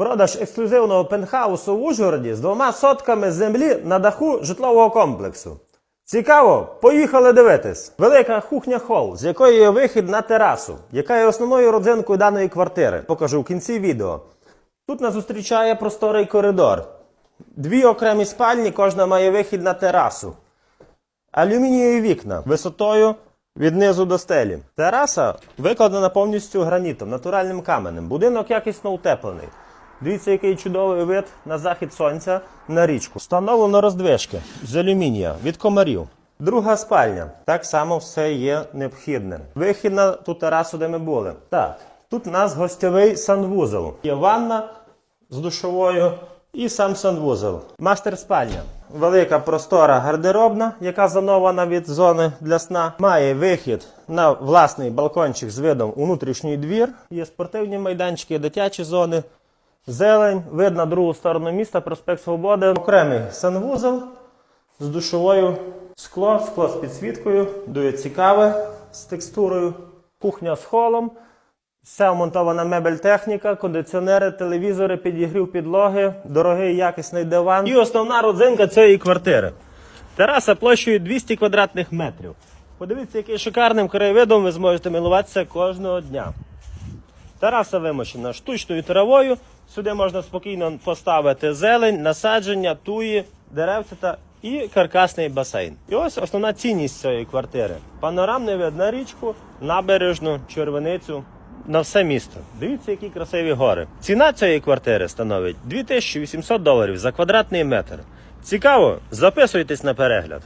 Продаж ексклюзивного пентхаусу в Ужгороді з двома сотками землі на даху житлового комплексу. Цікаво, поїхали дивитись. Велика кухня хол, з якої є вихід на терасу, яка є основною родзинкою даної квартири. Покажу в кінці відео. Тут нас зустрічає просторий коридор. Дві окремі спальні, кожна має вихід на терасу. Алюмінієві вікна висотою від низу до стелі. Тераса викладена повністю гранітом, натуральним каменем. Будинок якісно утеплений. Дивіться, який чудовий вид на захід сонця на річку. Встановлено роздвижки з алюмінія від комарів. Друга спальня. Так само все є необхідне. Вихід на ту терасу, де ми були. Так, тут у нас гостьовий санвузол. Є ванна з душовою і сам санвузол. Мастер спальня. Велика простора гардеробна, яка зонована від зони для сна. Має вихід на власний балкончик з видом у внутрішній двір. Є спортивні майданчики, дитячі зони. Зелень, вид на другу сторону міста, проспект Свободи. Окремий санвузол з душовою скло, скло з підсвіткою, дує цікаве з текстурою. Кухня з холом. Вся вмонтована мебель техніка, кондиціонери, телевізори, підігрів підлоги, дорогий якісний диван. І основна родзинка цієї квартири. Тераса площею 200 квадратних метрів. Подивіться, яким шикарним краєвидом ви зможете милуватися кожного дня. Тераса вимощена штучною травою. Сюди можна спокійно поставити зелень, насадження, туї, деревцята і каркасний басейн. І ось основна цінність цієї квартири. Панорамний вид на річку, набережну, червеницю. На все місто. Дивіться, які красиві гори. Ціна цієї квартири становить 2800 доларів за квадратний метр. Цікаво, записуйтесь на перегляд.